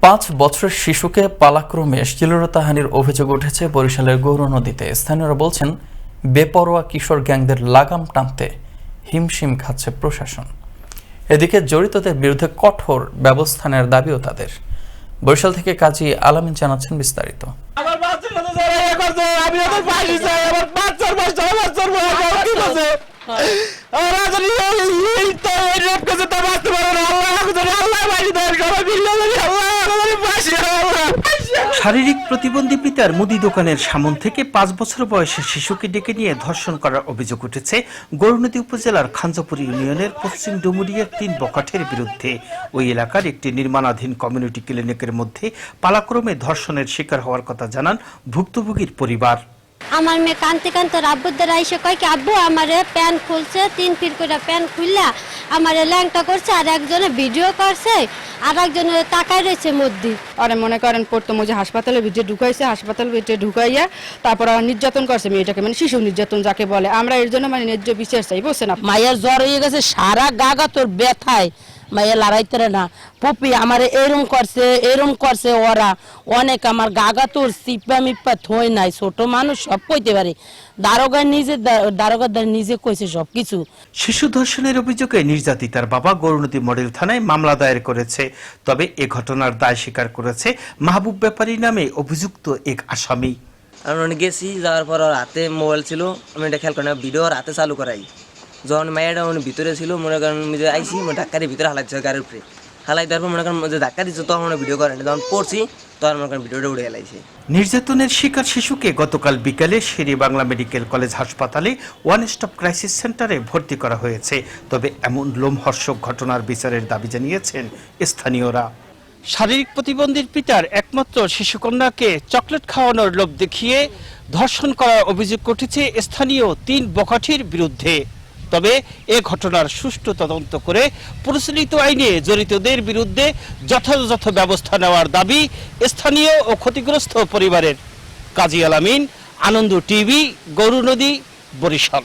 পাঁচ বছরের শিশুকে পালাক্রমে শ্লীলতাহানির অভিযোগ উঠেছে। বরিশালের গৌর নদীতে। স্থানীয়রা বলছেন বেপরোয়া কিশোর গ্যাংদের লাগাম টানতে হিমশিম খাচ্ছে প্রশাসন। এদিকে জড়িতদের বিরুদ্ধে কঠোর ব্যবস্থা নেওয়ার দাবিও তাদের। বরিশাল থেকে কাজী আলামিন জানাচ্ছেন বিস্তারিত। আমি শারীরিক প্রতিবন্ধী পিতার মুদি দোকানের সামন থেকে পাঁচ বছর বয়সের শিশুকে ডেকে নিয়ে ধর্ষণ করার অভিযোগ উঠেছে গৌরনদী উপজেলার খাঞ্জাপুর ইউনিয়নের পশ্চিম ডুমুরিয়ার তিন বকাঠের বিরুদ্ধে। ওই এলাকার একটি নির্মাণাধীন কমিউনিটি ক্লিনিকের মধ্যে পালাক্রমে ধর্ষণের শিকার হওয়ার কথা জানান ভুক্তভোগীর পরিবার। আমার মেয়ে কানতে কানতে আব্বুদের আইসে কয় কি আব্বু আমারে প্যান খুলছে তিন ফির করে প্যান খুললা আমারে ল্যাংটা করছে আর একজনে ভিডিও করছে আর একজনে তাকাই রয়েছে মধ্যে। আর মনে করেন পড়তো মজে হাসপাতালের ভিতরে ঢুকাইছে হাসপাতালের ভিতরে ঢুকাইয়া তারপর আর নির্যাতন করছে মেয়েটাকে মানে শিশু নির্যাতন যাকে বলে। আমরা এর জন্য মানে ন্যায্য বিচার চাই বুঝছেন আপনি? মায়ের জ্বর হয়ে গেছে সারা গাগা তোর ব্যথায়। মায়ের লড়াইতে না। পপি আমার এরম করছে এরম করছে ওরা। অনেক আমার গাগা তোর সিপা মিপা থই নাই ছোট মানুষ সব কইতে পারে। দারোগা নিজে দারোগার দ্বারা নিজে কইছে সব কিছু শিশু ধর্ষণের অভিযোগে নির্যাতিতার বাবা গৌরনদী মডেল থানায় মামলা দায়ের করেছে। তবে এ ঘটনার দায় স্বীকার করেছে মাহবুব ব্যাপারী নামে অভিযুক্ত এক আসামি। আমি গেছি যাওয়ার পর ওর হাতে মোবাইল ছিল। আমি এটা খেয়াল করি না ভিডিও ওর হাতে চালু করাই। যখন মায়েরা উনি ভিতরে ছিল মনে করেন আমি যে আইসি মনে ধাক্কারি ভিতরে হালাইছে গাড়ির উপরে। হালাই দেওয়ার পর মনে করেন যে ধাক্কা দিচ্ছে তখন মনে ভিডিও করেন যখন পড়ছি তখন মনে করেন ভিডিওটা উড়ে গেলাইছে। নির্যাতনের শিকার শিশুকে গতকাল বিকালে শেরি বাংলা মেডিকেল কলেজ হাসপাতালে ওয়ান স্টপ ক্রাইসিস সেন্টারে ভর্তি করা হয়েছে। তবে এমন লোমহর্ষক ঘটনার বিচারের দাবি জানিয়েছেন স্থানীয়রা। শারীরিক প্রতিবন্ধীর পিতার একমাত্র শিশুকন্যাকে চকলেট খাওয়ানোর লোভ দেখিয়ে ধর্ষণ করার অভিযোগ উঠেছে স্থানীয় তিন বখাটির বিরুদ্ধে। তবে এ ঘটনার সুষ্ঠু তদন্ত করে প্রচলিত আইনে জড়িতদের বিরুদ্ধে যথাযথ ব্যবস্থা নেওয়ার দাবি স্থানীয় ও ক্ষতিগ্রস্ত পরিবারের। কাজী আলামিন, আনন্দ টিভি, গরু নদী, বরিশাল।